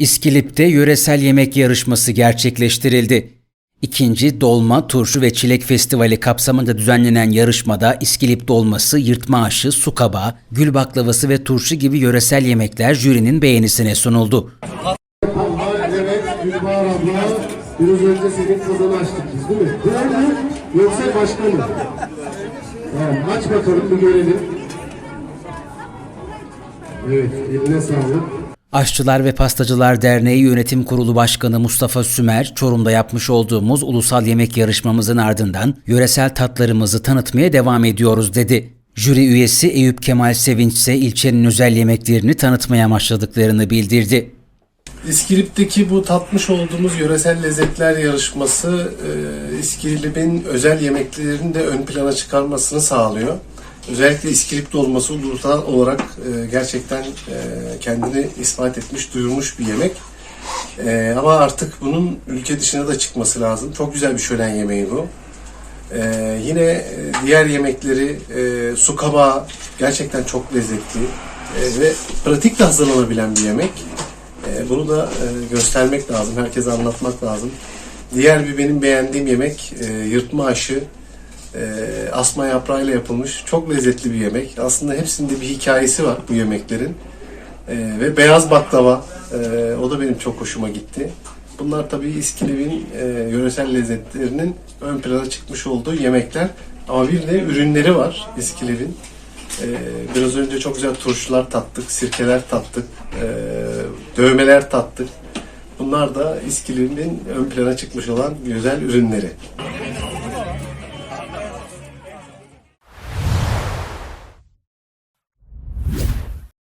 İskilip'te yöresel yemek yarışması gerçekleştirildi. İkinci Dolma, Turşu ve Çilek Festivali kapsamında düzenlenen yarışmada İskilip dolması, yırtma aşı, su kabağı, gül baklavası ve turşu gibi yöresel yemekler jürinin beğenisine sunuldu. Biraz önce senin kazanı açtık biz değil mi? Bu mu yoksa başka mı? Tamam aç bakalım bir görelim. Evet eline sağlık. Aşçılar ve Pastacılar Derneği Yönetim Kurulu Başkanı Mustafa Sümer, Çorum'da yapmış olduğumuz ulusal yemek yarışmamızın ardından yöresel tatlarımızı tanıtmaya devam ediyoruz dedi. Jüri üyesi Eyüp Kemal Sevinç ise ilçenin özel yemeklerini tanıtmaya başladıklarını bildirdi. İskilip'teki bu tatmış olduğumuz yöresel lezzetler yarışması e, İskilip'in özel yemeklerini de ön plana çıkarmasını sağlıyor. Özellikle İskilip dolması ulusal olarak e, gerçekten e, kendini ispat etmiş, duyurmuş bir yemek. E, ama artık bunun ülke dışına da çıkması lazım. Çok güzel bir şölen yemeği bu. E, yine e, diğer yemekleri e, su kabağı gerçekten çok lezzetli e, ve pratik de hazırlanabilen bir yemek. E, bunu da e, göstermek lazım, herkese anlatmak lazım. Diğer bir benim beğendiğim yemek e, yırtma aşı. E, asma yaprağıyla yapılmış çok lezzetli bir yemek. Aslında hepsinde bir hikayesi var bu yemeklerin. E, ve beyaz baklava, e, o da benim çok hoşuma gitti. Bunlar tabii İskilip'in e, yöresel lezzetlerinin ön plana çıkmış olduğu yemekler. Ama bir de ürünleri var İskilip'in. Ee, biraz önce çok güzel turşular tattık, sirkeler tattık, ee, dövmeler tattık. Bunlar da İskilip'in ön plana çıkmış olan güzel ürünleri.